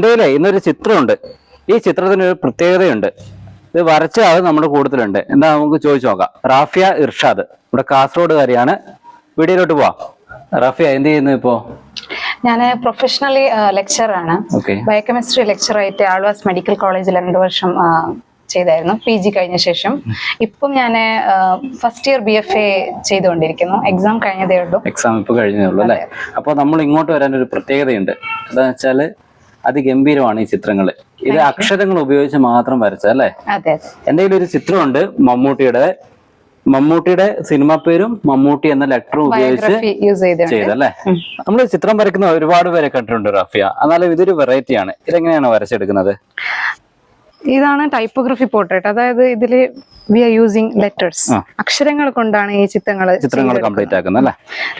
കയ്യിലേ ഇന്നൊരു ചിത്രമുണ്ട്. ഈ ചിത്രത്തിന് ഒരു പ്രത്യേകതയുണ്ട്. ഇത് വരച്ച ആൾ നമ്മുടെ കൂട്ടത്തിലുണ്ട്. എന്താ നമുക്ക് ചോദിച്ചു നോക്കാം. റാഫിയ ഇർഷാദ്. ഇവിടെ കാസർഗോഡുകാരിയാണ്. വീഡിയോയിലോട്ട് പോവാം. റാഫിയ എന്ത് ചെയ്യുന്നു ഇപ്പോ? ഞാൻ പ്രൊഫഷണലി ലെക്ചറാണ് ബയോകെമിസ്ട്രി ബയോകെമിസ്ട്രി ലെക്ചറായിട്ട് ആൾവാസ് മെഡിക്കൽ കോളേജിൽ രണ്ടു വർഷം ചെയ്തായിരുന്നു. പി ജി കഴിഞ്ഞ ശേഷം. ഇപ്പം ഞാൻ first year B F A ചെയ്തുകൊണ്ടിരിക്കുന്നു. എക്സാം കഴിഞ്ഞതേ ഉള്ളൂ. എക്സാം ഇപ്പൊ കഴിഞ്ഞതേ ഉള്ളൂ അല്ലേ? അപ്പോൾ നമ്മൾ ഇങ്ങോട്ട് വരാൻ ഒരു പ്രത്യേകതയുണ്ട്. എന്താ വെച്ചാൽ അതിഗംഭീരമാണ് ഈ ചിത്രങ്ങൾ ഇത് അക്ഷരങ്ങൾ ഉപയോഗിച്ച് മാത്രം വരച്ച അല്ലേ? എന്റെ കയ്യിൽ ഒരു ചിത്രമുണ്ട് മമ്മൂട്ടിയുടെ മമ്മൂട്ടിയുടെ സിനിമ പേരും മമ്മൂട്ടി എന്ന ലെറ്ററും ഉപയോഗിച്ച് ചെയ്തല്ലേ നമ്മൾ ചിത്രം വരയ്ക്കുന്ന ഒരുപാട് പേരെ കണ്ടിട്ടുണ്ട് റാഫിയ. എന്നാലും ഇതൊരു വെറൈറ്റിയാണ് ഇതെങ്ങനെയാണ് വരച്ചെടുക്കുന്നത്? ഇതാണ് ടൈപ്പോഗ്രഫി പോർട്രേറ്റ് അതായത് ഇതിൽ വി ആർ യൂസിങ് ലെറ്റേഴ്സ് അക്ഷരങ്ങൾ കൊണ്ടാണ് ഈ ചിത്രങ്ങൾ ചിത്രങ്ങൾ കംപ്ലീറ്റ് ആക്കുന്നത് അല്ലേ?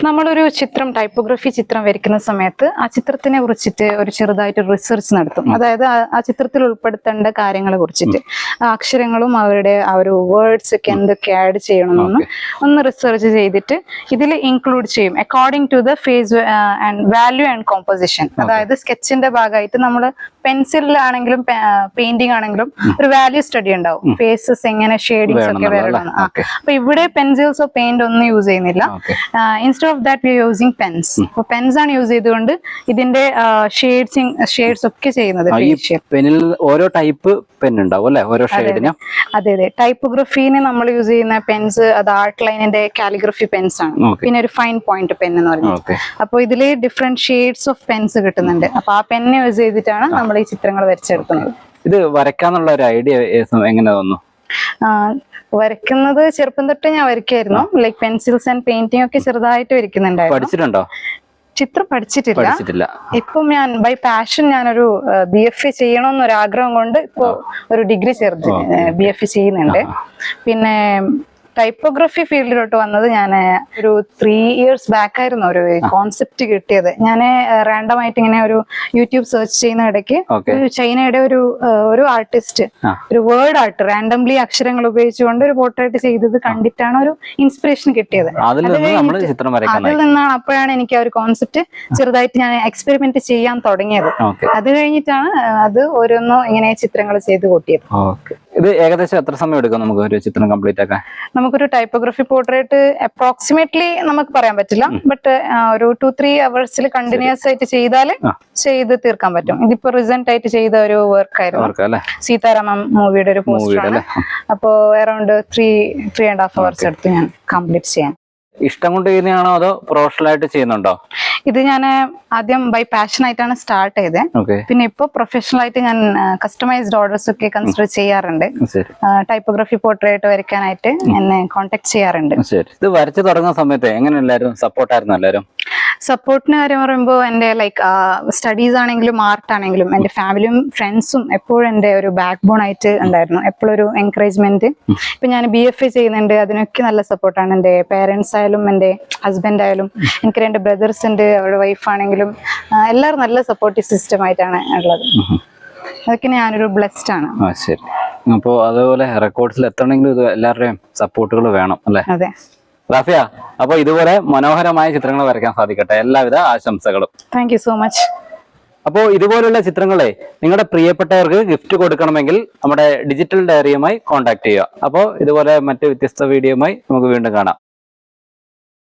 നമ്മളൊരു ചിത്രം ടൈപ്പോഗ്രഫി ചിത്രം വരയ്ക്കുന്ന സമയത്ത് ആ ചിത്രത്തിനെ കുറിച്ചിട്ട് ഒരു ചെറുതായിട്ട് റിസർച്ച് നടത്തും. അതായത് ആ- ചിത്രത്തിൽ ഉൾപ്പെടുത്തേണ്ട കാര്യങ്ങളെ കുറിച്ചിട്ട് ആ അക്ഷരങ്ങളും അവരുടെ ആ ഒരു വേർഡ്സ് ഒക്കെ എന്തൊക്കെ ആഡ് ചെയ്യണമെന്ന് ഒന്ന് റിസർച്ച് ചെയ്തിട്ട് ഇതിൽ ഇൻക്ലൂഡ് ചെയ്യും. According to the face and value and composition അതായത് സ്കെച്ചിന്റെ ഭാഗമായിട്ട് നമ്മൾ പെൻസിലാണെങ്കിലും പെയിന്റിംഗ് ആണെങ്കിലും ഒരു വാല്യൂ സ്റ്റഡി ഉണ്ടാവും. ഫേസസ് എങ്ങനെ ഷെയ്ഡിങ്സ് ഒക്കെ വേറെയാണ് വരണം. അപ്പൊ ഇവിടെ പെൻസിൽസോ പെയിന്റ് ഒന്നും യൂസ് ചെയ്യുന്നില്ല. Instead of that we using pens അപ്പൊ പെൻസ് ആണ് യൂസ് ചെയ്തുകൊണ്ട് ഇതിന്റെ ഷെയ്ഡ്സിങ് ഷെയ്ഡ്സ് ഒക്കെ ചെയ്യുന്നത്. പെനിൽ ഓരോ ടൈപ്പ് പെൻ ഉണ്ടാവും അല്ലേ? ഓരോ ഷെയ്ഡിനും അതെ. അതെ ടൈപ്പോഗ്രഫീന് നമ്മൾ യൂസ് ചെയ്യുന്ന പെൻസ് അത് ആർട്ട് ലൈനിന്റെ കാലിഗ്രഫി പെൻസ് ആണ്. പിന്നെ ഒരു ഫൈൻ പോയിന്റ് പെൻ എന്ന് പറയുന്നത്. അപ്പൊ അപ്പോൾ ഇതിൽ ഡിഫറെന്റ് ഷെയ്ഡ്സ് ഓഫ് പെൻസ് കിട്ടുന്നുണ്ട്. അപ്പൊ ആ പെന്നെ യൂസ് ചെയ്തിട്ടാണ് നമ്മൾ ഈ ചിത്രങ്ങൾ വരച്ചെടുക്കുന്നത്. ഇത് വരയ്ക്കാന്നുള്ള ഒരു ഐഡിയ എങ്ങനെ തോന്നുന്നു വരയ്ക്കുന്നത് ചെറുപ്പം തൊട്ട് ഞാൻ വരയ്ക്കായിരുന്നു. ലൈക് പെൻസിൽസ് ആൻഡ് പെയിന്റിംഗ് ഒക്കെ ചെറുതായിട്ട് വരയ്ക്കുന്നുണ്ടായിരുന്നു. പഠിച്ചിട്ടുണ്ടോ? ചിത്രം പഠിച്ചിട്ടില്ല. പഠിച്ചിട്ടില്ല. ഇപ്പം ഞാൻ ബൈ പാഷൻ ഞാനൊരു ബി എഫ് എ ചെയ്യണമെന്നൊരു ആഗ്രഹം കൊണ്ട് ഇപ്പോ ഒരു ഡിഗ്രി ചേർത്ത് ബി എഫ് എ ചെയ്യുന്നുണ്ട്. പിന്നെ ടൈപ്പോഗ്രഫി ഫീൽഡിലോട്ട് വന്നത് ഞാൻ ഒരു ത്രീ ഇയേഴ്സ് ബാക്ക് ആയിരുന്നു ഒരു കോൺസെപ്റ്റ് കിട്ടിയത്. ഞാൻ റാൻഡം ആയിട്ട് ഇങ്ങനെ ഒരു യൂട്യൂബ് സെർച്ച് ചെയ്യുന്ന ഇടയ്ക്ക് ഒരു ചൈനയുടെ ഒരു ഒരു ആർട്ടിസ്റ്റ് ഒരു വേർഡ് ആർട്ട് റാൻഡംലി അക്ഷരങ്ങൾ ഉപയോഗിച്ചുകൊണ്ട് ഒരു പോർട്രേറ്റ് ചെയ്തത് കണ്ടിട്ടാണ് ഒരു ഇൻസ്പിറേഷൻ കിട്ടിയത്. അതിൽ നിന്നാണ് അപ്പോഴാണ് എനിക്ക് ആ ഒരു കോൺസെപ്റ്റ് ചെറുതായിട്ട് ഞാൻ എക്സ്പെരിമെന്റ് ചെയ്യാൻ തുടങ്ങിയത്. അത് കഴിഞ്ഞിട്ടാണ് അത് ഓരോന്നോ ഇങ്ങനെ ചിത്രങ്ങൾ ചെയ്ത് കൂട്ടിയത്. ഇത് ഏകദേശം എത്ര സമയം എടുക്കും നമുക്ക് ഒരു ചിത്രം കംപ്ലീറ്റ് ആക്കാൻ? നമുക്കൊരു ടൈപ്പോഗ്രഫി പോർട്രേറ്റ് അപ്രോക്സിമേറ്റ്ലി നമുക്ക് പറയാൻ പറ്റില്ല. ബട്ട് ഒരു ടു ത്രീ അവേഴ്സിൽ കണ്ടിന്യൂസ് ആയിട്ട് ചെയ്താൽ. ചെയ്ത് തീർക്കാൻ പറ്റും. ഇതിപ്പോ റിസന്റ് ആയിട്ട് ചെയ്ത ഒരു വർക്ക് ആയിരുന്നു. സീതാരാമം മൂവിയുടെ ഒരു മൂവിയുടെ അപ്പോ around three three and half hours എടുത്ത് ഞാൻ കംപ്ലീറ്റ് ചെയ്യാൻ ഇഷ്ടം കൊണ്ട് ചെയ്യുന്നതാണോ അതോ പ്രൊഫഷണൽ ആയിട്ട് ചെയ്യുന്നുണ്ടോ? ഇത് ഞാൻ ആദ്യം ബൈ പാഷൻ ആയിട്ടാണ് സ്റ്റാർട്ട് ചെയ്തത് പിന്നെ ഇപ്പോൾ പ്രൊഫഷണൽ ആയിട്ട് ഞാൻ കസ്റ്റമൈസ്ഡ് ഓർഡേഴ്സ് ഒക്കെ കൺസിഡർ ചെയ്യാറുണ്ട്. ടൈപ്പോഗ്രഫി പോർട്രേറ്റ് വരയ്ക്കാനായിട്ട് എന്നെ കോൺടാക്ട് ചെയ്യാറുണ്ട്. ഇത് വരച്ചു തുടങ്ങുന്ന സമയത്ത് എങ്ങനെ എല്ലാവരും സപ്പോർട്ടായിരുന്നു എല്ലാവരും സപ്പോർട്ടിന് കാര്യം പറയുമ്പോൾ എന്റെ ലൈക്ക് സ്റ്റഡീസ് ആണെങ്കിലും ആർട്ട് ആണെങ്കിലും എന്റെ ഫാമിലിയും ഫ്രണ്ട്സും എപ്പോഴും എന്റെ ഒരു ബാക്ക് ബോൺ ആയിട്ട് ഉണ്ടായിരുന്നു. എപ്പോഴും ഒരു എൻകറേജ്മെന്റ് ഇപ്പൊ ഞാൻ ബി എഫ് എ ചെയ്യുന്നുണ്ട്. അതിനൊക്കെ നല്ല സപ്പോർട്ടാണ് എന്റെ പേരൻസ് ആയാലും എന്റെ ഹസ്ബൻഡ് ആയാലും എനിക്ക് രണ്ട് ബ്രദേഴ്സ് ഉണ്ട് അവരുടെ വൈഫ് ആണെങ്കിലും എല്ലാവരും നല്ല സപ്പോർട്ടീവ് സിസ്റ്റം ആയിട്ടാണ് ഉള്ളത്. അതൊക്കെ ഞാനൊരു ബ്ലെസ്ഡ് ആണ്. അപ്പോ ശരി. അപ്പോൾ അതുപോലെ റെക്കോർഡ്സിൽ എത്തണമെങ്കിലും ഇത് എല്ലാവരുടെയും സപ്പോർട്ടുകൾ വേണം അല്ലേ? അതെ. റാഫിയ അപ്പൊ ഇതുപോലെ മനോഹരമായ ചിത്രങ്ങൾ വരയ്ക്കാൻ സാധിക്കട്ടെ. എല്ലാവിധ ആശംസകളും. താങ്ക് യു സോ മച്ച് അപ്പോൾ ഇതുപോലുള്ള ചിത്രങ്ങളെ നിങ്ങളുടെ പ്രിയപ്പെട്ടവർക്ക് ഗിഫ്റ്റ് കൊടുക്കണമെങ്കിൽ നമ്മുടെ ഡിജിറ്റൽ ഡയറിയുമായി കോൺടാക്ട് ചെയ്യുക. അപ്പോൾ ഇതുപോലെ മറ്റ് വ്യത്യസ്ത വീഡിയോയുമായി നമുക്ക് വീണ്ടും കാണാം.